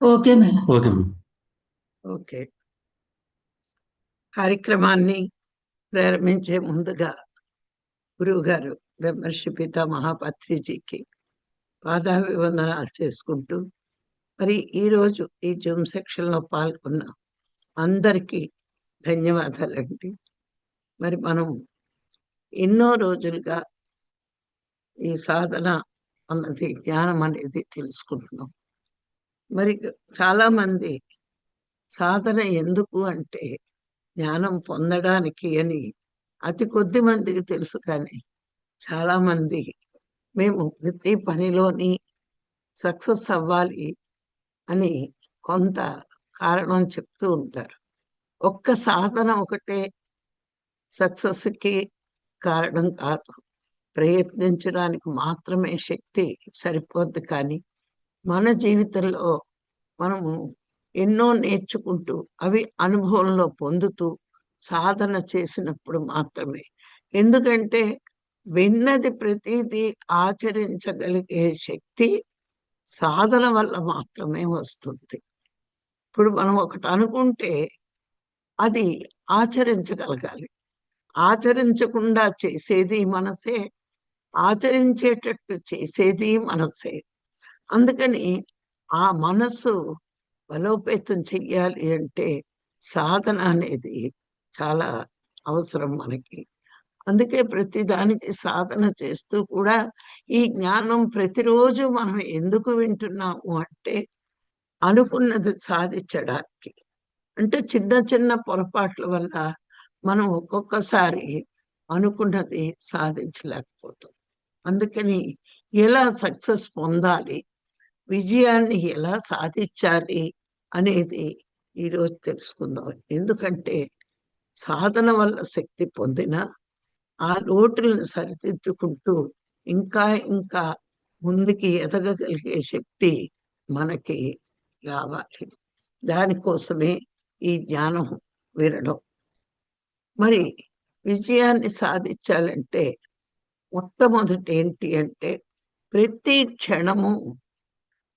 Okay madam. Okay madam. Okay. కార్యక్రమాన్ని ప్రారంభించే ముందుగా గురువు గారు బ్రహ్మర్షి పిత మహాపత్రిజీకి పాదాభివందనాలు చేసుకుంటూ మరి ఈరోజు ఈ జూమ్ సెక్షన్లో పాల్గొన్న అందరికీ ధన్యవాదాలండి. మరి మనం ఎన్నో రోజులుగా ఈ సాధన అన్నది జ్ఞానం అనేది తెలుసుకుంటున్నాం. మరి చాలా మంది సాధన ఎందుకు అంటే జ్ఞానం పొందడానికి అని అతి కొద్ది మందికి తెలుసు కానీ చాలా మంది మేము ప్రతి పనిలోని సక్సెస్ అవ్వాలి అని కొంత కారణం చెప్తూ ఉంటారు. ఒక్క సాధన ఒకటే సక్సెస్కి కారణం కాదు. ప్రయత్నించడానికి మాత్రమే శక్తి సరిపోద్ది కానీ మన జీవితంలో మనము ఎన్నో నేర్చుకుంటూ అవి అనుభవంలో పొందుతూ సాధన చేసినప్పుడు మాత్రమే. ఎందుకంటే విన్నది ప్రతిదీ ఆచరించగలిగే శక్తి సాధన వల్ల మాత్రమే వస్తుంది. ఇప్పుడు మనం ఒకటి అనుకుంటే అది ఆచరించగలగాలి. ఆచరించకుండా చేసేది మనసే ఆచరించేటట్టు చేసేది మనసే. అందుకని ఆ మనస్సు బలోపేతం చెయ్యాలి అంటే సాధన అనేది చాలా అవసరం మనకి. అందుకే ప్రతి దానికి సాధన చేస్తూ కూడా ఈ జ్ఞానం ప్రతిరోజు మనం ఎందుకు వింటున్నాము అంటే అనుకున్నది సాధించడానికి. అంటే చిన్న చిన్న పొరపాట్ల వల్ల మనం ఒక్కొక్కసారి అనుకున్నది సాధించలేకపోతాం. అందుకని ఎలా సక్సెస్ పొందాలి విజయాన్ని ఎలా సాధించాలి అనేది ఈరోజు తెలుసుకుందాం. ఎందుకంటే సాధన వల్ల శక్తి పొందిన ఆ లోటులను సరిదిద్దుకుంటూ ఇంకా ఇంకా ముందుకి ఎదగగలిగే శక్తి మనకి రావాలి. దానికోసమే ఈ జ్ఞానం వినడం. మరి విజయాన్ని సాధించాలంటే మొట్టమొదటి ఏంటి అంటే ప్రతి క్షణము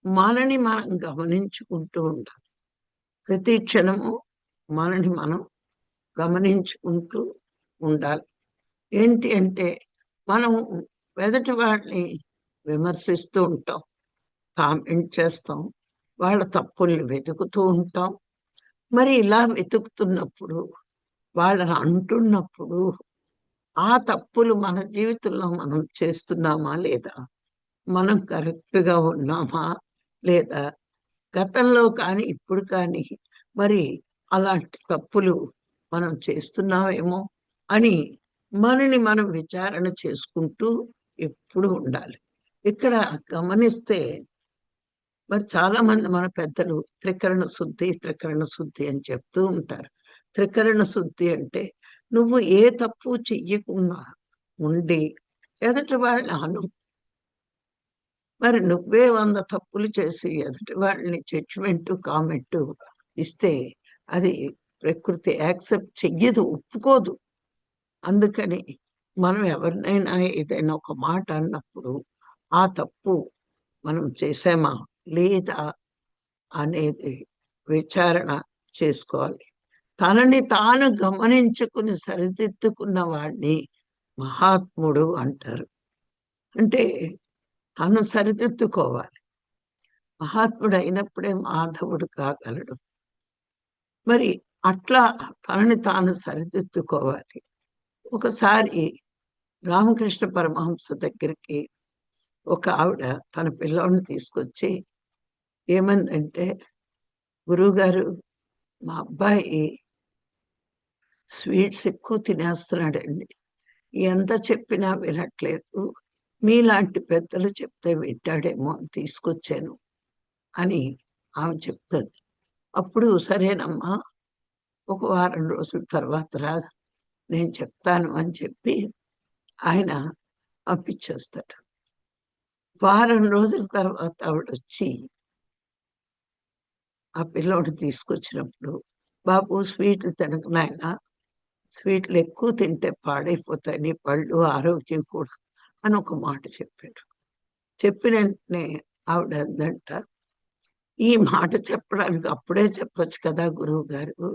మనని మనం గమనించుకుంటూ ఉండాలి. ప్రతి క్షణము మనని మనం గమనించుకుంటూ ఉండాలి. ఏంటి అంటే మనం వెదటి వాళ్ళని విమర్శిస్తూ ఉంటాం కామెంట్ చేస్తాం వాళ్ళ తప్పుల్ని వెతుకుతూ ఉంటాం. మరి ఇలా వెతుకుతున్నప్పుడు వాళ్ళని అంటున్నప్పుడు ఆ తప్పులు మన జీవితంలో మనం చేస్తున్నామా లేదా? మనం కరెక్ట్గా ఉన్నామా? లేదా గతంలో కానీ ఇప్పుడు కానీ మరి అలాంటి తప్పులు మనం చేస్తున్నామేమో అని మనని మనం విచారణ చేసుకుంటూ ఎప్పుడు ఉండాలి. ఇక్కడ గమనిస్తే మరి చాలా మంది మన పెద్దలు త్రికరణ శుద్ధి త్రికరణ శుద్ధి అని చెప్తూ ఉంటారు. త్రికరణ శుద్ధి అంటే నువ్వు ఏ తప్పు చెయ్యకుండా ఉండి ఎదుటి వాళ్ళ అను మరి నువ్వే వంద తప్పులు చేసి ఎదుటి వాళ్ళని జడ్జిమెంట్ కామెంట్ ఇస్తే అది ప్రకృతి యాక్సెప్ట్ చెయ్యదు ఒప్పుకోదు. అందుకని మనం ఎవరినైనా ఏదైనా ఒక మాట అన్నప్పుడు ఆ తప్పు మనం చేసామా లేదా అనేది విచారణ చేసుకోవాలి. తనని తాను గమనించుకుని సరిదిద్దుకున్న వాడిని మహాత్ముడు అంటారు. అంటే తను సరిదిద్దుకోవాలి. మహాత్ముడు అయినప్పుడే మాధవుడు కాగలడు. మరి అట్లా తనని తాను సరిదిద్దుకోవాలి. ఒకసారి రామకృష్ణ పరమహంస దగ్గరికి ఒక ఆవిడ తన పిల్లోని తీసుకొచ్చి ఏమందంటే గురువుగారు మా అబ్బాయి స్వీట్స్ ఎక్కువ తినేస్తున్నాడండి. ఎంత చెప్పినా వినట్లేదు. మీలాంటి పెద్దలు చెప్తే వింటాడేమో అని తీసుకొచ్చాను అని ఆమె చెప్తుంది. అప్పుడు సరేనమ్మా ఒక వారం రోజుల తర్వాత రా నేను చెప్తాను అని చెప్పి ఆయన పంపించేస్తాడు వారం రోజుల తర్వాత ఆవిడ వచ్చి ఆ పిల్లోడు తీసుకొచ్చినప్పుడు బాబు స్వీట్లు తినకు నాయన స్వీట్లు ఎక్కువ తింటే పాడైపోతాయి నీ పళ్ళు ఆరోగ్యం కూడా అని ఒక మాట చెప్పారు చెప్పిన వెంటనే ఆవిడ అందంట ఈ మాట చెప్పడానికి అప్పుడే చెప్పొచ్చు కదా గురువు గారు.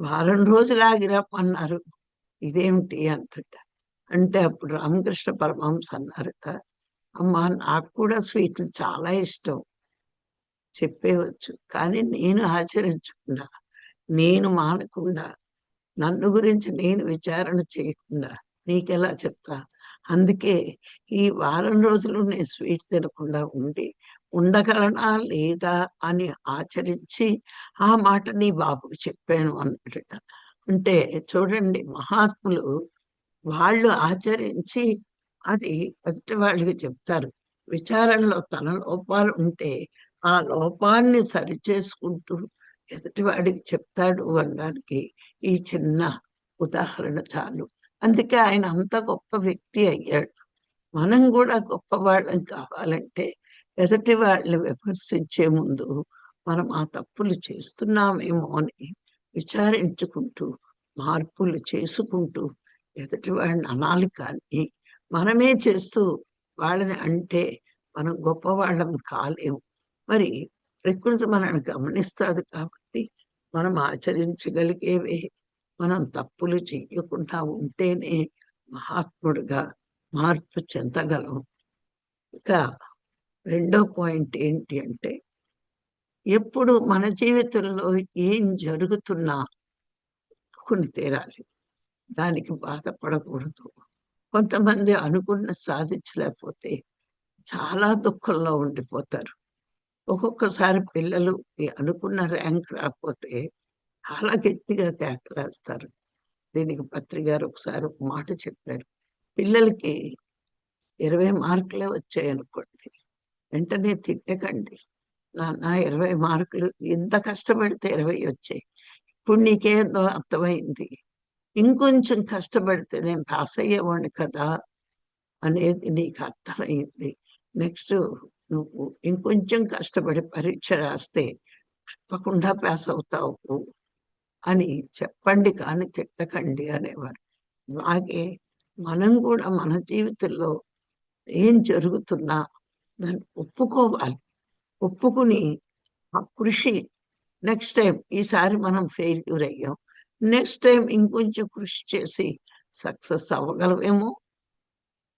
వారం రోజులు ఆగిరమ్మన్నారు ఇదేమిటి అంతట. అంటే అప్పుడు రామకృష్ణ పరమహంస అన్నారట అమ్మా నాకు కూడా స్వీట్లు చాలా ఇష్టం. చెప్పేవచ్చు. కానీ నేను ఆచరించకుండా నేను మానకుండా నన్ను గురించి నేను విచారణ చేయకుండా నీకెలా చెప్తా? అందుకే ఈ వారం రోజులు నేను స్వీట్ తినకుండా ఉండి ఉండగలనా లేదా అని ఆచరించి ఆ మాట నీ బాబుకు చెప్పాను అన్నట అంటే చూడండి మహాత్ములు వాళ్ళు ఆచరించి అది ఎదుటి వాళ్ళకి చెప్తారు. విచారణలో తన లోపాలు ఉంటే ఆ లోపాన్ని సరిచేసుకుంటూ ఎదుటివాడికి చెప్తాడు అనడానికి ఈ చిన్న ఉదాహరణ చాలు. అందుకే ఆయన అంత గొప్ప వ్యక్తి అయ్యాడు. మనం కూడా గొప్ప వాళ్ళం కావాలంటే ఎదుటి వాళ్ళని విమర్శించే ముందు మనం ఆ తప్పులు చేస్తున్నామేమో అని విచారించుకుంటూ మార్పులు చేసుకుంటూ ఎదుటి వాళ్ళని అనాలి కానీ మనమే చేస్తూ వాళ్ళని అంటే మనం గొప్పవాళ్ళం కాలేము. మరి ప్రకృతి మనల్ని గమనిస్తుంది కాబట్టి మనం ఆచరించగలిగేవే మనం తప్పులు చెయ్యకుండా ఉంటేనే మహాత్ముడుగా మార్పు చెందగలం. ఇంకా రెండో పాయింట్ ఏంటి అంటే ఎప్పుడు మన జీవితంలో ఏం జరుగుతున్నా కొన్ని తీరాలి. దానికి బాధపడకూడదు. కొంతమంది అనుకున్న సాధించలేకపోతే చాలా దుఃఖంలో ఉండిపోతారు. ఒక్కొక్కసారి పిల్లలు అనుకున్న ర్యాంక్ రాకపోతే చాలా గట్టిగా కేకలేస్తారు దీనికి పత్రి గారు ఒకసారి ఒక మాట చెప్పారు. పిల్లలకి ఇరవై మార్కులే వచ్చాయి అనుకోండి. వెంటనే తిట్టకండి. నాన్న ఇరవై మార్కులు ఇంత కష్టపడితే ఇరవై వచ్చాయి. ఇప్పుడు నీకేందో అర్థమైంది. ఇంకొంచెం కష్టపడితే నేను పాస్ అయ్యేవాడిని కదా అనేది నీకు అర్థమైంది. నెక్స్ట్ నువ్వు ఇంకొంచెం కష్టపడి పరీక్ష రాస్తే తప్పకుండా పాస్ అవుతావు. అని చెప్పండి కానీ తిట్టకండి అనేవారు. అలాగే మనం కూడా మన జీవితంలో ఏం జరుగుతున్నా దాన్ని ఒప్పుకోవాలి. ఒప్పుకుని ఆ కృషి నెక్స్ట్ టైం ఈసారి మనం ఫెయిల్యూర్ అయ్యాం. నెక్స్ట్ టైం ఇంకొంచెం కృషి చేసి సక్సెస్ అవ్వగలమేమో?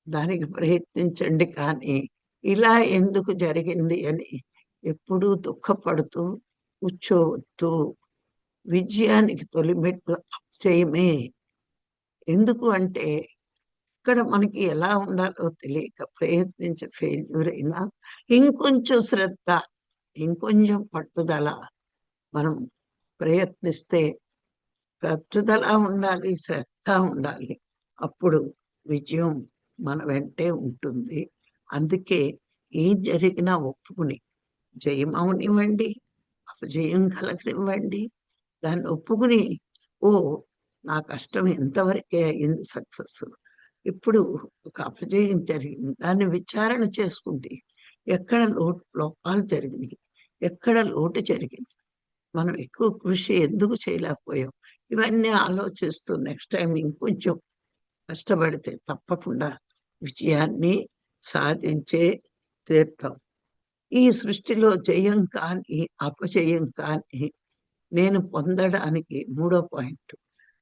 దానికి ప్రయత్నించండి కానీ ఇలా ఎందుకు జరిగింది అని ఎప్పుడూ దుఃఖపడుతూ కూర్చోవద్దు. విజయానికి తొలిమెట్టు చేయమే. ఎందుకు అంటే ఇక్కడ మనకి ఎలా ఉండాలో తెలియక ప్రయత్నించి ఫెయిల్యూర్ అయినా ఇంకొంచెం శ్రద్ధ ఇంకొంచెం పట్టుదల మనం ప్రయత్నిస్తే పట్టుదల ఉండాలి శ్రద్ధ ఉండాలి. అప్పుడు విజయం మన వెంటే ఉంటుంది. అందుకే ఏం జరిగినా ఒప్పుకుని జయం అవనివ్వండి అపజయం కలగనివ్వండి. దాన్ని ఒప్పుకుని ఓ నా కష్టం ఎంతవరకే అయింది సక్సెస్. ఇప్పుడు ఒక అపజయం జరిగింది. దాన్ని విచారణ చేసుకుంటే ఎక్కడ లోటు లోపాలు జరిగినాయి? ఎక్కడ లోటు జరిగింది? మనం ఎక్కువ కృషి ఎందుకు చేయలేకపోయాం? ఇవన్నీ ఆలోచిస్తూ నెక్స్ట్ టైం ఇంకొంచెం కష్టపడితే తప్పకుండా విజయాన్ని సాధించే తీర్థం. ఈ సృష్టిలో జయం కాని అపజయం కాని నేను పొందడానికి మూడో పాయింట్.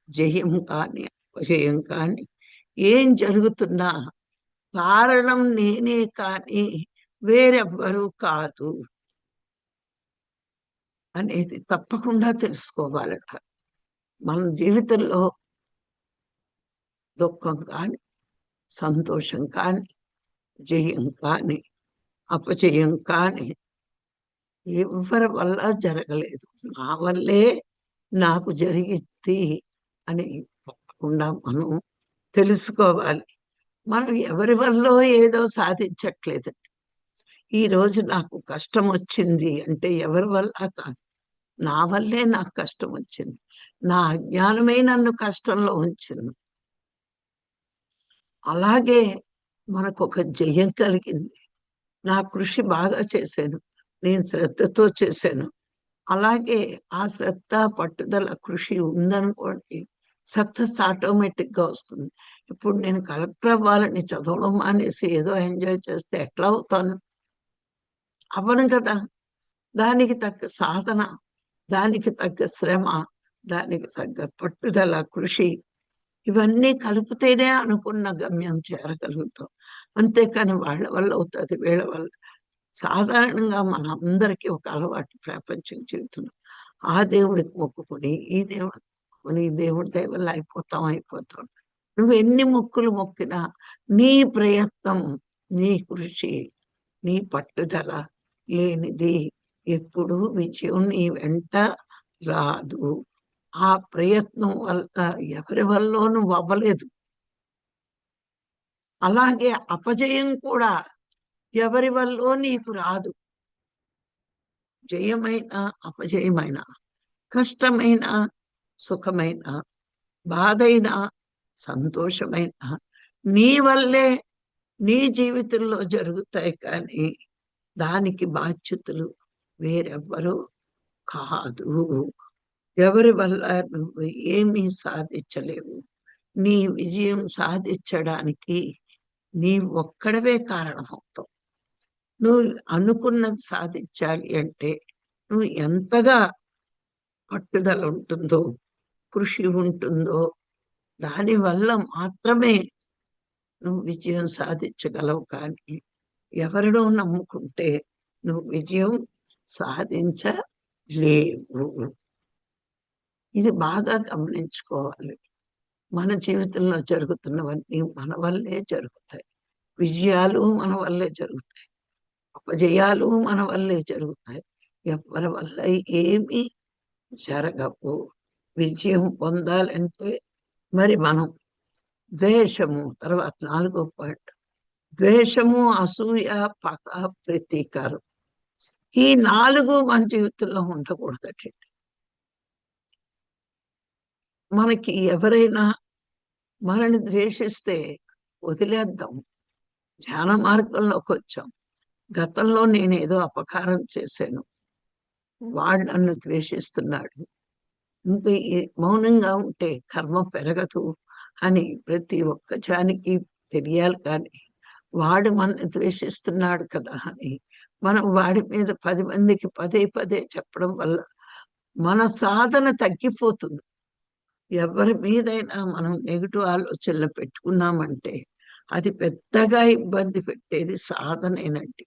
జయం కానీ అపజయం కానీ ఏం జరుగుతున్నా కారణం నేనే కానీ వేరెవ్వరూ కాదు అనేది తప్పకుండా తెలుసుకోవాలట. మన జీవితంలో దుఃఖం కానీ సంతోషం కానీ జయం కానీ అపజయం కానీ ఎవరి వల్ల జరగలేదు. నా వల్లే నాకు జరిగింది అని తప్పకుండా మనం తెలుసుకోవాలి. మనం ఎవరి వల్ల ఏదో సాధించట్లేదు. ఈరోజు నాకు కష్టం వచ్చింది అంటే ఎవరి వల్ల కాదు. నా వల్లే నాకు కష్టం వచ్చింది. నా అజ్ఞానమే నన్ను కష్టంలో ఉంచింది. అలాగే మనకు ఒక జయం కలిగింది. నా కృషి బాగా చేశాను. నేను శ్రద్ధతో చేశాను. అలాగే ఆ శ్రద్ధ పట్టుదల కృషి ఉందనుకోండి సక్సెస్ ఆటోమేటిక్గా వస్తుంది. ఇప్పుడు నేను కలెక్టర్ అవ్వాలని చదవడం మానేసి ఏదో ఎంజాయ్ చేస్తే ఎట్లా అవుతాను? అవ్వను కదా! దానికి తగ్గ సాధన దానికి తగ్గ శ్రమ దానికి తగ్గ పట్టుదల కృషి ఇవన్నీ కలిపితేనే అనుకున్న గమ్యం చేరగలుగుతాం. అంతేకాని వాళ్ళ వల్ల అవుతుంది వీళ్ళ వల్ల సాధారణంగా మన అందరికీ ఒక అలవాటు ప్రపంచం జీవితంలో ఆ దేవుడికి మొక్కుకొని ఈ దేవుడికి మొక్కుకొని ఈ దేవుడి దైవల్ల అయిపోతాం అయిపోతాం. నువ్వు ఎన్ని మొక్కులు మొక్కినా నీ ప్రయత్నం నీ కృషి నీ పట్టుదల లేనిది ఎప్పుడు విజయం నీ వెంట రాదు. ఆ ప్రయత్నం వల్ల ఎవరి వల్ల నువ్వు అవ్వలేదు. అలాగే అపజయం కూడా ఎవరి వల్ల నీకు రాదు. జయమైన అపజయమైన కష్టమైన సుఖమైన బాధైన సంతోషమైన నీ వల్లే నీ జీవితంలో జరుగుతాయి కానీ దానికి బాధ్యతలు వేరెవ్వరూ కాదు. ఎవరి వల్ల నువ్వు ఏమీ సాధించలేవు. నీ విజయం సాధించడానికి నీ ఒక్కడవే కారణమవుతావు. నువ్వు అనుకున్నది సాధించాలి అంటే నువ్వు ఎంతగా పట్టుదల ఉంటుందో కృషి ఉంటుందో దానివల్ల మాత్రమే నువ్వు విజయం సాధించగలవు. కానీ ఎవరినో నమ్ముకుంటే నువ్వు విజయం సాధించలేవు. ఇది బాగా గమనించుకోవాలి. మన జీవితంలో జరుగుతున్నవన్నీ మన వల్లే జరుగుతాయి. విజయాలు మన వల్లే జరుగుతాయి. అపజయాలు మన వల్లే జరుగుతాయి. ఎవరి వల్ల ఏమి జరగవు. విజయం పొందాలంటే మరి మనం ద్వేషము తర్వాత నాలుగో పాయింట్. ద్వేషము అసూయ పక ప్రతీకారం. ఈ నాలుగు మన జీవితంలో ఉండకూడదటండి మనకి ఎవరైనా మనల్ని ద్వేషిస్తే వదిలేద్దాం. ధ్యాన మార్గంలోకి వచ్చాం. గతంలో నేను ఏదో అపకారం చేశాను. వాడు నన్ను ద్వేషిస్తున్నాడు. ఇంకా మౌనంగా ఉంటే కర్మ పెరగదు అని ప్రతి ఒక్క జానికి తెలియాలి కానీ వాడు మన ద్వేషిస్తున్నాడు కదా అని మనం వాడి మీద పది మందికి పదే పదే చెప్పడం వల్ల మన సాధన తగ్గిపోతుంది. ఎవరి మీదైనా మనం నెగిటివ్ ఆలోచనలు పెట్టుకున్నామంటే అది పెద్దగా ఇబ్బంది పెట్టేది సాధనేనండి.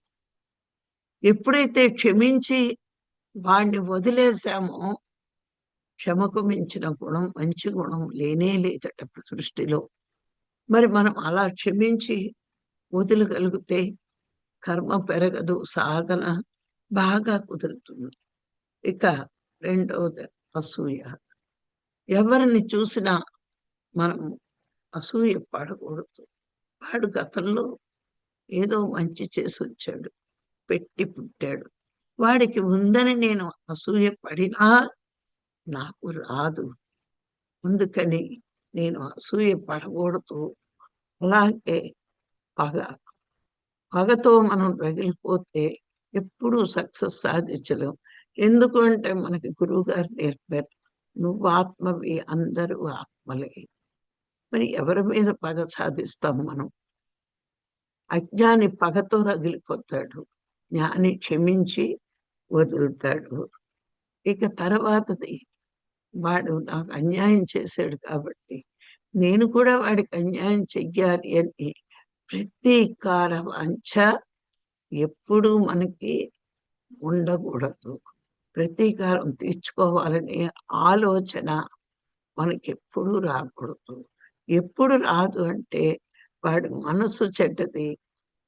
ఎప్పుడైతే క్షమించి వాణ్ణి వదిలేసామో క్షమకు మించిన గుణం మంచి గుణం లేనే లేదట సృష్టిలో. మరి మనం అలా క్షమించి వదిలగలిగితే కర్మ పెరగదు సాధన బాగా కుదురుతుంది. ఇక రెండవది అసూయ. ఎవరిని చూసినా మనం అసూయ పడకూడదు. వాడు గతంలో ఏదో మంచి చేసి వచ్చాడు పెట్టి పుట్టాడు. వాడికి ఉందని నేను అసూయ పడినా నాకు రాదు. అందుకని నేను అసూయ పడకూడదు. అలాగే పగ పగతో మనం రగిలిపోతే ఎప్పుడూ సక్సెస్ సాధించలేం. ఎందుకు అంటే మనకి గురువు గారు నేర్పారు నువ్వు ఆత్మవి అందరూ ఆత్మలే. మరి ఎవరి మీద పగ సాధిస్తాం మనం? అజ్ఞాని పగతో రగిలిపోతాడు. జ్ఞాని క్షమించి వదులుతాడు. ఇక తర్వాతది వాడు నాకు అన్యాయం చేశాడు కాబట్టి నేను కూడా వాడికి అన్యాయం చెయ్యాలి అని ప్రతీకార వాంఛ ఎప్పుడూ మనకి ఉండకూడదు. ప్రతీకారం తీర్చుకోవాలనే ఆలోచన మనకి ఎప్పుడూ రాకూడదు. ఎప్పుడు రాదు అంటే వాడి మనసు చెడ్డది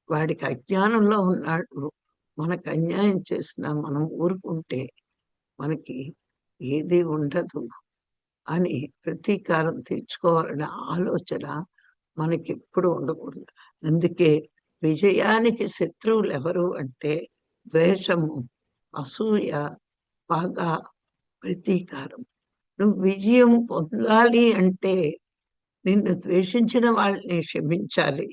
వాడికి అజ్ఞానంలో ఉన్నాడు మనకు అన్యాయం చేసినా మనం ఊరుకుంటే మనకి ఏది ఉండదు అని ప్రతీకారం తీర్చుకోవాలనే ఆలోచన మనకి ఎప్పుడు ఉండకూడదు. అందుకే విజయానికి శత్రువులు ఎవరు అంటే ద్వేషము అసూయ బాగా ప్రతీకారం. నువ్వు విజయం పొందాలి అంటే నిన్ను ద్వేషించిన వాళ్ళని క్షమించాలి.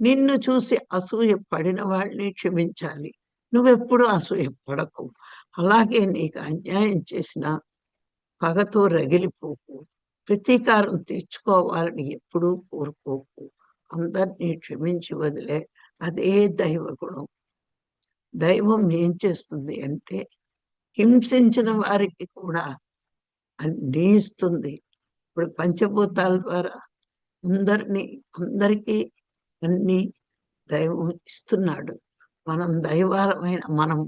నిన్ను చూసి అసూయ పడిన వాళ్ళని క్షమించాలి. నువ్వెప్పుడు అసూయ పడకు అలాగే నీకు అన్యాయం చేసిన పగతో రగిలిపోకు. ప్రతీకారం తీర్చుకోవాలని ఎప్పుడూ కోరుకోకు. అందరినీ క్షమించి వదిలే అదే దైవ గుణం. దైవం ఏం చేస్తుంది అంటే హింసించిన వారికి కూడా అన్నీ ఇస్తుంది. ఇప్పుడు పంచభూతాల ద్వారా అందరినీ అందరికీ అన్ని దైవం ఇస్తున్నాడు. మనం దైవాలమైన మనం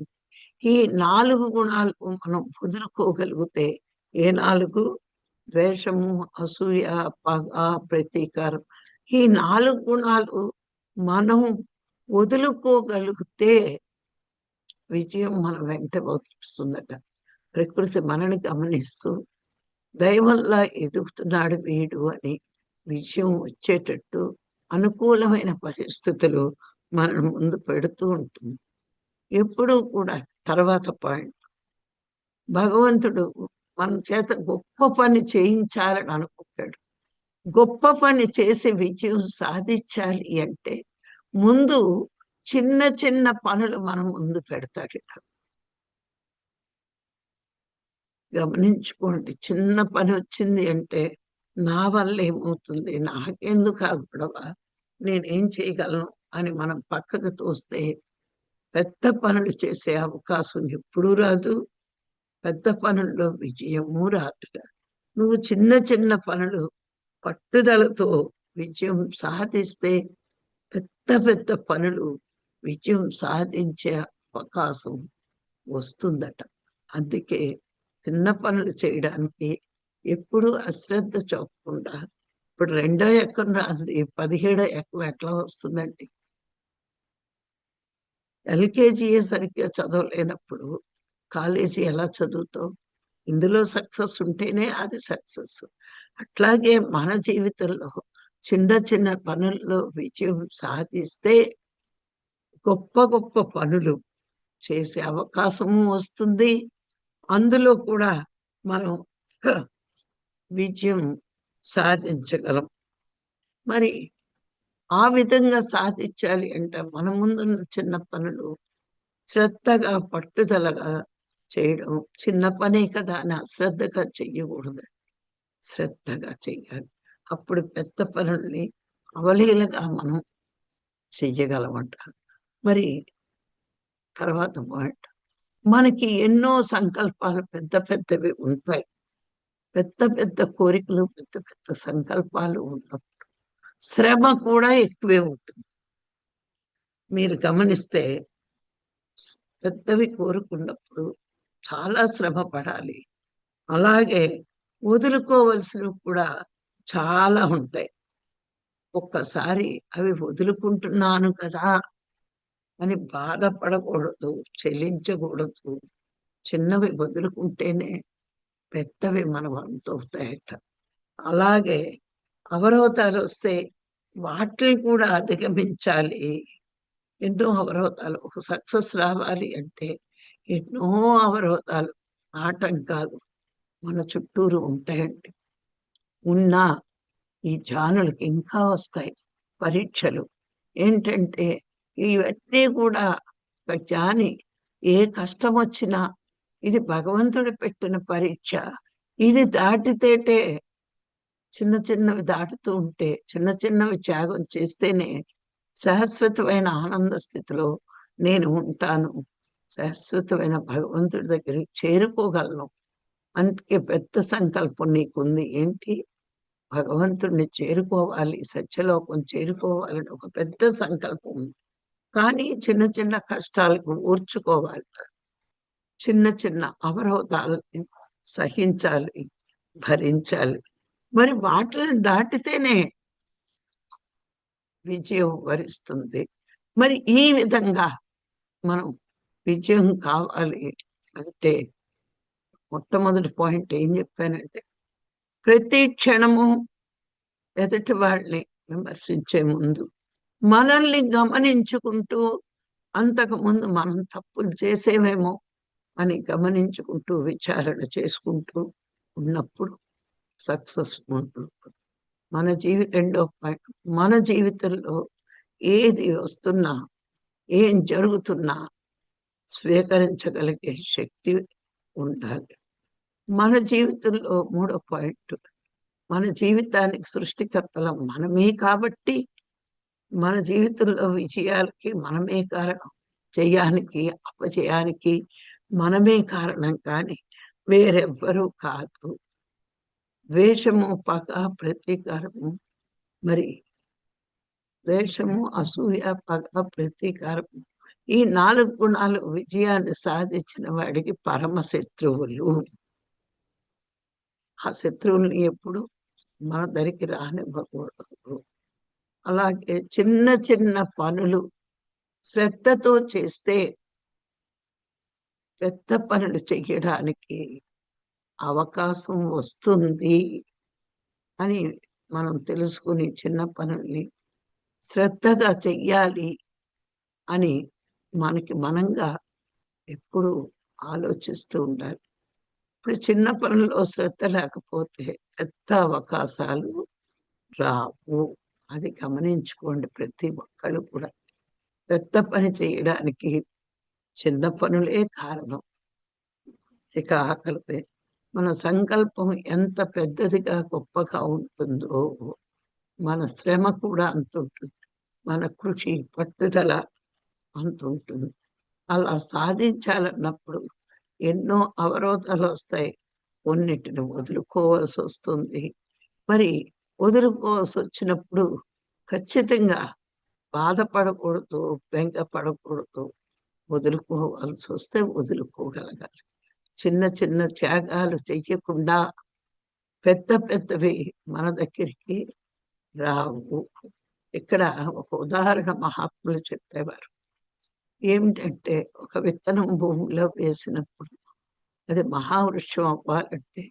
ఈ నాలుగు గుణాలు మనం కుదురుకోగలిగితే ఏ నాలుగు? ద్వేషము అసూయ పగ ప్రతీకారం. ఈ నాలుగు గుణాలు మనం వదులుకోగలిగితే విజయం మన వెంట వస్తుందట. ప్రకృతి మనని గమనిస్తూ దైవంలా ఎదుగుతున్నాడు వీడు అని విజయం వచ్చేటట్టు అనుకూలమైన పరిస్థితులు మన ముందు పెడుతూ ఉంటుంది. ఎప్పుడూ కూడా తర్వాత పాయింట్. భగవంతుడు మన చేత గొప్ప పని చేయించాలని అనుకుంటాడు. గొప్ప పని చేసి విజయం సాధించాలి అంటే ముందు చిన్న చిన్న పనులు మనం ముందు పెడతాడు. గమనించుకోండి చిన్న పని వచ్చింది అంటే నా వల్ల ఏమవుతుంది? నాకెందుకు ఆ గొడవ? నేనేం చేయగలను? అని మనం పక్కకు తోస్తే పెద్ద పనులు చేసే అవకాశం ఎప్పుడూ రాదు. పెద్ద పనుల్లో విజయము రాదు. నువ్వు చిన్న చిన్న పనులు పట్టుదలతో విజయం సాధిస్తే పెద్ద పెద్ద పనులు విజయం సాధించే అవకాశం వస్తుందట. అందుకే చిన్న పనులు చేయడానికి ఎప్పుడు అశ్రద్ధ చూపకుండా ఇప్పుడు రెండో ఎకరం రాదు పదిహేడో ఎకరం ఎట్లా వస్తుందండి? ఎల్కేజీఏ సరిగ్గా చదవలేనప్పుడు కాలేజీ ఎలా చదువుతావు? ఇందులో సక్సెస్ ఉంటేనే అది సక్సెస్. అట్లాగే మన జీవితంలో చిన్న చిన్న పనుల్లో విజయం సాధిస్తే గొప్ప గొప్ప పనులు చేసే అవకాశము వస్తుంది. అందులో కూడా మనం విజయం సాధించగలం. మరి ఆ విధంగా సాధించాలి అంటే మన ముందున్న చిన్న పనులు శ్రద్ధగా పట్టుదలగా చేయడం చిన్న పనే కదా అని అశ్రద్ధగా చెయ్యకూడదు. శ్రద్ధగా చెయ్యాలి. అప్పుడు పెద్ద పనుల్ని అవలీలగా మనం చెయ్యగలమంట మరి తర్వాత పాయింట్. మనకి ఎన్నో సంకల్పాలు పెద్ద పెద్దవి ఉంటాయి. పెద్ద పెద్ద కోరికలు పెద్ద పెద్ద సంకల్పాలు ఉన్నప్పుడు శ్రమ కూడా ఎక్కువే ఉంటుంది. మీరు గమనిస్తే పెద్దవి కోరుకున్నప్పుడు చాలా శ్రమ పడాలి. అలాగే వదులుకోవలసినవి కూడా చాలా ఉంటాయి. ఒక్కసారి అవి వదులుకుంటున్నాను కదా అని బాధపడకూడదు చెల్లించకూడదు. చిన్నవి వదులుకుంటేనే పెద్దవి మన వంతవుతాయట అలాగే అవరోధాలు వస్తే వాటిని కూడా అధిగమించాలి. ఎన్నో అవరోధాలు ఒక సక్సెస్ రావాలి అంటే ఎన్నో అవరోధాలు ఆటంకాలు మన చుట్టూరు ఉంటాయండి. ఉన్నా ఈ జానులకి ఇంకా వస్తాయి పరీక్షలు. ఏంటంటే ఇవన్నీ కూడా ఒక జాని ఏ కష్టం వచ్చినా ఇది భగవంతుడు పెట్టిన పరీక్ష. ఇది దాటితేటే చిన్న చిన్నవి దాటుతూ ఉంటే చిన్న చిన్నవి త్యాగం చేస్తేనే శాశ్వతమైన ఆనంద స్థితిలో నేను ఉంటాను. శాశ్వతమైన భగవంతుడి దగ్గరికి చేరుకోగలను. అందుకే పెద్ద సంకల్పం నీకుంది. ఏంటి? భగవంతుడిని చేరుకోవాలి సత్యలోకం చేరుకోవాలని ఒక పెద్ద సంకల్పం ఉంది. కానీ చిన్న చిన్న కష్టాలకు ఊర్చుకోవాలి. చిన్న చిన్న అవరోధాలని సహించాలి భరించాలి. మరి వాటిని దాటితేనే విజయం వరిస్తుంది. మరి ఈ విధంగా మనం విజయం కావాలి అంటే మొట్టమొదటి పాయింట్ ఏం చెప్పానంటే ప్రతి క్షణము ఎదుటి వాళ్ళని విమర్శించే ముందు మనల్ని గమనించుకుంటూ అంతకు ముందు మనం తప్పులు చేసేవేమో అని గమనించుకుంటూ విచారణ చేసుకుంటూ ఉన్నప్పుడు సక్సెస్ మన జీవి రెండో పాయింట్ మన జీవితంలో ఏది వస్తున్నా ఏం జరుగుతున్నా స్వీకరించగలిగే శక్తి ఉండాలి. మన జీవితంలో మూడో పాయింట్ మన జీవితానికి సృష్టికర్తలం మనమే కాబట్టి మన జీవితంలో విజయాలకి మనమే కారణం జయానికి అపజయానికి మనమే కారణం కానీ వేరెవ్వరూ కాదు. ద్వేషము పగ ప్రతీకారము. మరి ద్వేషము అసూయ పగ ప్రతీకారము. ఈ నాలుగు గుణాలు విజయాన్ని సాధించిన వాడికి పరమ శత్రువులు. ఆ శత్రువుల్ని ఎప్పుడు మన దరికి రానివ్వకూడదు. అలాగే చిన్న చిన్న పనులు శ్రద్ధతో చేస్తే పెద్ద పనులు చేయడానికి అవకాశం వస్తుంది అని మనం తెలుసుకుని చిన్న పనుల్ని శ్రద్ధగా చెయ్యాలి అని మనకి మనంగా ఎప్పుడు ఆలోచిస్తూ ఉండాలి. ఇప్పుడు చిన్న పనుల్లో శ్రద్ధ లేకపోతే పెద్ద అవకాశాలు రావు. అది గమనించుకోండి ప్రతి ఒక్కళ్ళు కూడా. పెద్ద పని చేయడానికి చిన్న పనులే కారణం. ఇక ఆకలితే మన సంకల్పం ఎంత పెద్దదిగా గొప్పగా ఉంటుందో మన శ్రమ కూడా అంత ఉంటుంది. మన కృషి పట్టుదల అంత ఉంటుంది. అలా సాధించాలన్నప్పుడు ఎన్నో అవరోధాలు వస్తాయి. కొన్నిటిని వదులుకోవాల్సి వస్తుంది. మరి వదులుకోవాల్సి వచ్చినప్పుడు ఖచ్చితంగా బాధపడకూడదు బెంగపడకూడదు. వదులుకోవాల్సి వస్తే వదులుకోగలగాలి. చిన్న చిన్న త్యాగాలు చెయ్యకుండా పెద్ద పెద్దవి మన దగ్గరికి రావు. ఇక్కడ ఒక ఉదాహరణ మహాత్ములు చెప్పేవారు. ఏమిటంటే ఒక విత్తనం భూమిలో వేసినప్పుడు అది మహావృక్షం అవ్వాలంటే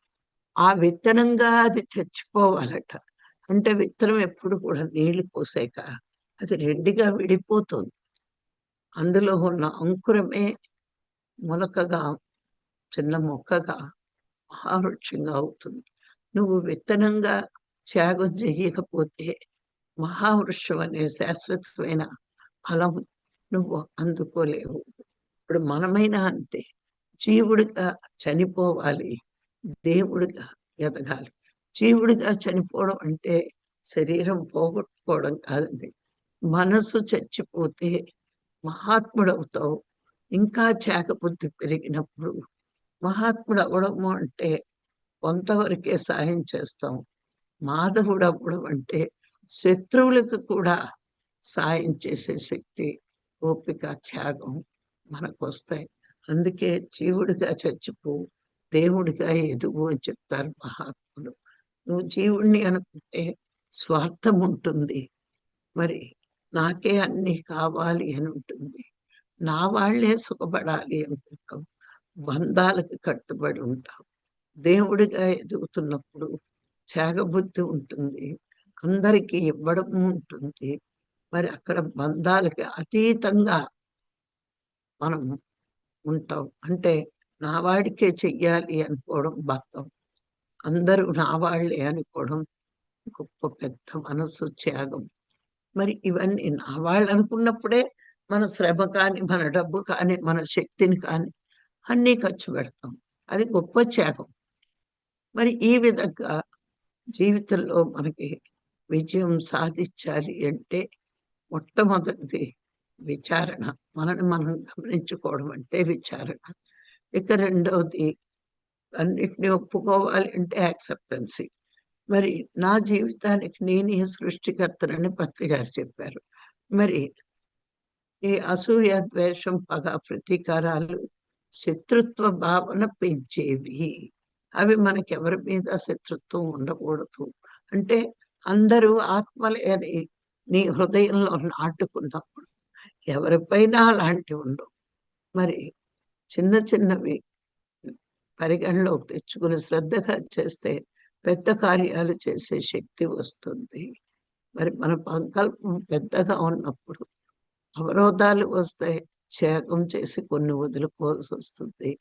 ఆ విత్తనంగా అది చచ్చిపోవాలట. అంటే విత్తనం ఎప్పుడు కూడా నీళ్ళు పోసాక అది రెండిగా విడిపోతుంది. అందులో ఉన్న అంకురమే మొలకగా చిన్న మొక్కగా మహావృక్షంగా అవుతుంది నువ్వు విత్తనంగా త్యాగం చెయ్యకపోతే మహావృక్షం అనే శాశ్వతమైన ఫలం నువ్వు అందుకోలేవు. ఇప్పుడు మనమైనా అంతే. జీవుడిగా చనిపోవాలి. దేవుడిగా ఎదగాలి. జీవుడిగా చనిపోవడం అంటే శరీరం పోగొట్టుకోవడం కాదండి. మనసు చచ్చిపోతే మహాత్ముడవుతావు. ఇంకా బుద్ధి పెరిగినప్పుడు మహాత్ముడు అవ్వడము అంటే కొంతవరకే సాయం చేస్తాం. మాధవుడు అవ్వడం అంటే శత్రువులకు కూడా సాయం చేసే శక్తి ఓపిక త్యాగం మనకు వస్తాయి అందుకే జీవుడిగా చచ్చిపో దేవుడిగా ఎదుగు అని చెప్తారు మహాత్ములు. నువ్వు జీవుణ్ణి అనుకుంటే స్వార్థం ఉంటుంది. మరి నాకే అన్ని కావాలి అని ఉంటుంది. నా వాళ్ళే సుఖపడాలి అనుకుంటాం. బంధాలకు కట్టుబడి ఉంటాం దేవుడిగా ఎదుగుతున్నప్పుడు త్యాగబుద్ధి ఉంటుంది. అందరికీ ఇవ్వడం ఉంటుంది. మరి అక్కడ బంధాలకి అతీతంగా మనం ఉంటాం. అంటే నా వాడికే చెయ్యాలి అనుకోవడం బద్దం అందరూ నా వాళ్ళే అనుకోవడం గొప్ప పెద్ద మనసు త్యాగం. మరి ఇవన్నీ నా వాళ్ళు అనుకున్నప్పుడే మన శ్రమ కానీ మన డబ్బు కానీ మన శక్తిని కానీ అన్నీ ఖర్చు పెడతాం. అది గొప్ప త్యాగం. మరి ఈ విధంగా జీవితంలో మనకి విజయం సాధించాలి అంటే మొట్టమొదటిది విచారణ. మనని మనం గమనించుకోవడం అంటే విచారణ. ఇక రెండవది అన్నిటిని ఒప్పుకోవాలి అంటే యాక్సెప్టెన్సీ. మరి నా జీవితానికి నేనే సృష్టికర్తనని పత్రి గారు చెప్పారు. మరి ఈ అసూయ ద్వేషం పగ ప్రతీకారాలు శత్రుత్వ భావన పెంచేవి. అవి మనకెవరి మీద శత్రుత్వం ఉండకూడదు. అంటే అందరూ ఆత్మలే అని నీ హృదయంలో నాటుకున్నప్పుడు ఎవరిపైనా అలాంటివి ఉండవు. మరి చిన్న చిన్నవి పరిగణలోకి తెచ్చుకుని శ్రద్ధగా చేస్తే పెద్ద కార్యాలు చేసే శక్తి వస్తుంది. మరి మన సంకల్పం పెద్దగా ఉన్నప్పుడు అవరోధాలు వస్తాయి. త్యాగం చేసి కొన్ని వదులుకోవాల్సి వస్తుంది.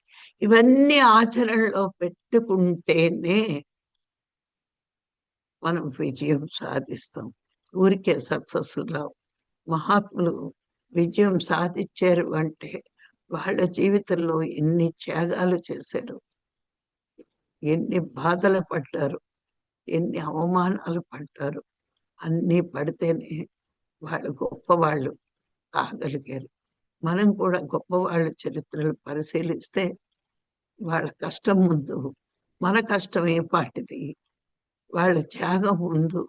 ఇవన్నీ ఆచరణలో పెట్టుకుంటేనే మనం విజయం సాధిస్తాం. ఊరికే సక్సెస్ రావు. మహాత్ములు విజయం సాధించారు అంటే వాళ్ళ జీవితంలో ఎన్ని త్యాగాలు చేశారు ఎన్ని బాధలు పడ్డారు ఎన్ని అవమానాలు పడ్డారు అన్నీ పడితేనే వాళ్ళు గొప్పవాళ్ళు కాగలిగారు. మనం కూడా గొప్ప వాళ్ళ చరిత్రలు పరిశీలిస్తే వాళ్ళ కష్టం ముందు మన కష్టం పాటిది? వాళ్ళ త్యాగం ముందు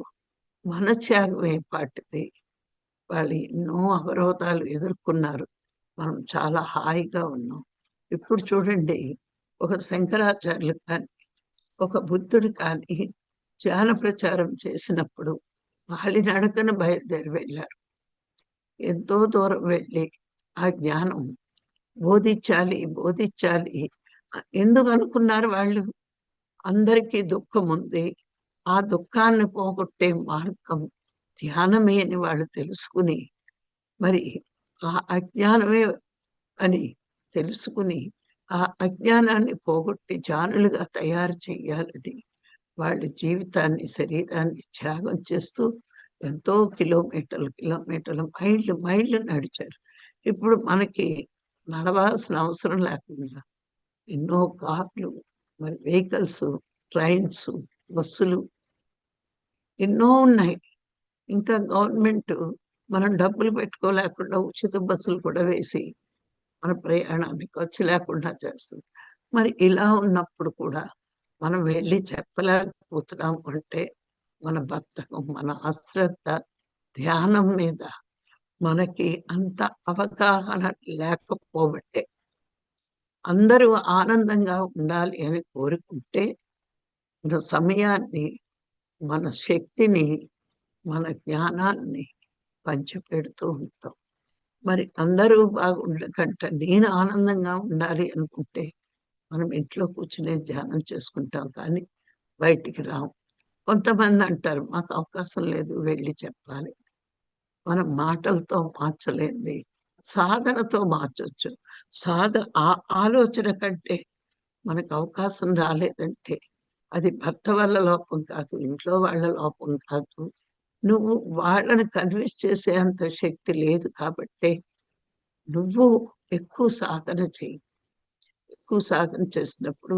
మన త్యాగమే పాటిది? వాళ్ళు ఎన్నో అవరోధాలు ఎదుర్కొన్నారు. మనం చాలా హాయిగా ఉన్నాం. ఇప్పుడు చూడండి ఒక శంకరాచార్యులు కానీ ఒక బుద్ధుడు కానీ ధ్యాన ప్రచారం చేసినప్పుడు వాళ్ళ నడకను బయలుదేరి వెళ్ళారు. ఎంతో దూరం వెళ్ళి ఆ జ్ఞానం. బోధించాలి బోధించాలి. ఎందుకు అనుకున్నారు వాళ్ళు? అందరికీ దుఃఖం ఉంది. ఆ దుఃఖాన్ని పోగొట్టే మార్గం ధ్యానమే అని వాళ్ళు తెలుసుకుని మరి ఆ అజ్ఞానమే అని తెలుసుకుని ఆ అజ్ఞానాన్ని పోగొట్టి జానులుగా తయారు చేయాలని వాళ్ళ జీవితాన్ని శరీరాన్ని త్యాగం చేస్తూ ఎంతో కిలోమీటర్లు కిలోమీటర్లు మైళ్ళు మైళ్ళు నడిచారు. ఇప్పుడు మనకి నడవాల్సిన అవసరం లేకుండా ఎన్నో కార్లు మరి వెహికల్స్ ట్రైన్స్ బస్సులు ఎన్నో ఉన్నాయి. ఇంకా గవర్నమెంట్ మనం డబ్బులు పెట్టుకోలేకుండా ఉచిత బస్సులు కూడా వేసి మన ప్రయాణాన్ని ఖర్చు లేకుండా చేస్తుంది. మరి ఇలా ఉన్నప్పుడు కూడా మనం వెళ్ళి చెప్పలేకపోతున్నాం అంటే మన బతకం మన అశ్రద్ధ ధ్యానం మీద మనకి అంత అవగాహన లేకపోబట్టే అందరూ ఆనందంగా ఉండాలి అని కోరుకుంటే మన సమయాన్ని మన శక్తిని మన జ్ఞానాన్ని పంచిపెడుతూ ఉంటాం. మరి అందరూ బాగుండకంటే నేను ఆనందంగా ఉండాలి అనుకుంటే మనం ఇంట్లో కూర్చునే ధ్యానం చేసుకుంటాం కానీ బయటికి రాము కొంతమంది అంటారు మాకు అవకాశం లేదు వెళ్ళి చెప్పాలి. మనం మాటలతో మార్చలేంది సాధనతో మార్చొచ్చు. సాధన ఆ ఆలోచన కంటే మనకు అవకాశం రాలేదంటే అది భర్త వల్ల లోపం కాదు ఇంట్లో వాళ్ళ లోపం కాదు. నువ్వు వాళ్ళని కన్విన్స్ చేసే అంత శక్తి లేదు కాబట్టి నువ్వు ఎక్కువ సాధన చెయ్యి. ఎక్కువ సాధన చేసినప్పుడు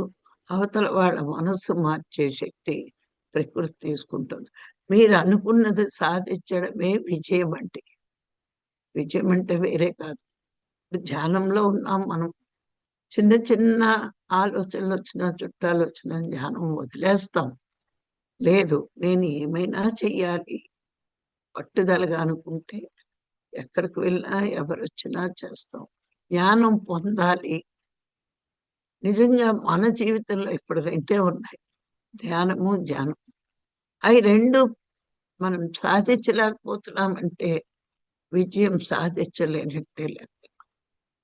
అవతల వాళ్ళ మనస్సు మార్చే శక్తి ప్రకృతి తీసుకుంటుంది. మీరు అనుకున్నది సాధించడమే విజయం అంటే. విజయం అంటే వేరే కాదు. ధ్యానంలో ఉన్నాం మనం. చిన్న చిన్న ఆలోచనలు వచ్చినా చుట్టాలు వచ్చిన ధ్యానం వదిలేస్తాం. లేదు నేను ఏమైనా చెయ్యాలి? పట్టుదలగా అనుకుంటే ఎక్కడికి వెళ్ళినా ఎవరు వచ్చినా చేస్తాం. జ్ఞానం పొందాలి. నిజంగా మన జీవితంలో ఇప్పుడు రెండే ఉన్నాయి ధ్యానము జ్ఞానం అవి రెండు మనం సాధించలేకపోతున్నామంటే విజయం సాధించలేనట్టే లెక్క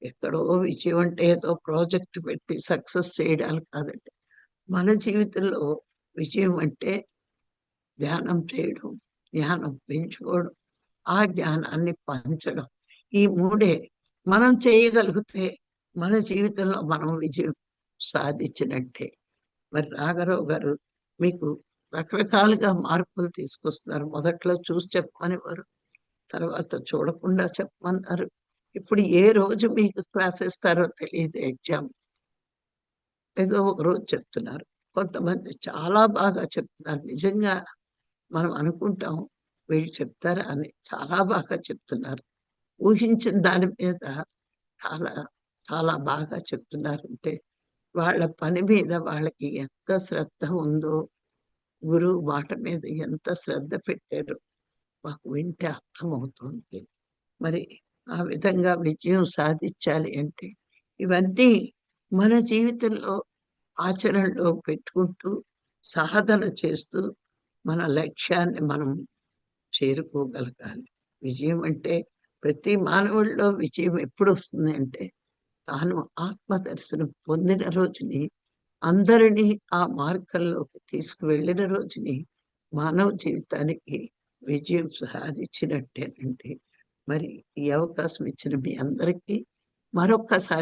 ఎక్కడో విజయం అంటే ఏదో ప్రాజెక్ట్ పెట్టి సక్సెస్ చేయడానికి కాదండి. మన జీవితంలో విజయం అంటే ధ్యానం చేయడం జ్ఞానం పెంచుకోవడం ఆ జ్ఞానాన్ని పంచడం. ఈ మూడే మనం చేయగలిగితే మన జీవితంలో మనం విజయం సాధించినట్టే. మరి రాఘరావు గారు మీకు రకరకాలుగా మార్పులు తీసుకొస్తున్నారు. మొదట్లో చూసి చెప్పమనివారు తర్వాత చూడకుండా చెప్పమన్నారు. ఇప్పుడు ఏ రోజు మీకు క్లాస్ ఇస్తారో తెలియదు ఎగ్జామ్. ఏదో ఒక రోజు చెప్తున్నారు. కొంతమంది చాలా బాగా చెప్తున్నారు. నిజంగా మనం అనుకుంటాం వీళ్ళు చెప్తారా అని చాలా బాగా చెప్తున్నారు. ఊహించిన దాని మీద చాలా చాలా బాగా చెప్తున్నారు. అంటే వాళ్ళ పని మీద వాళ్ళకి ఎంత శ్రద్ధ ఉందో గురువు మాట మీద ఎంత శ్రద్ధ పెట్టారో మాకు వింటే అర్థమవుతుంది. మరి ఆ విధంగా విజయం సాధించాలి అంటే ఇవన్నీ మన జీవితంలో ఆచరణలో పెట్టుకుంటూ సాధన చేస్తూ మన లక్ష్యాన్ని మనం చేరుకోగలగాలి. విజయం అంటే ప్రతి మానవుల్లో విజయం ఎప్పుడు వస్తుంది అంటే తాను ఆత్మదర్శనం పొందిన రోజుని అందరినీ ఆ మార్గంలోకి తీసుకువెళ్ళిన రోజుని మానవ జీవితానికి విజయం సాధించినట్టేనండి. మరి ఈ అవకాశం ఇచ్చిన మీ అందరికీ మరొక్కసారి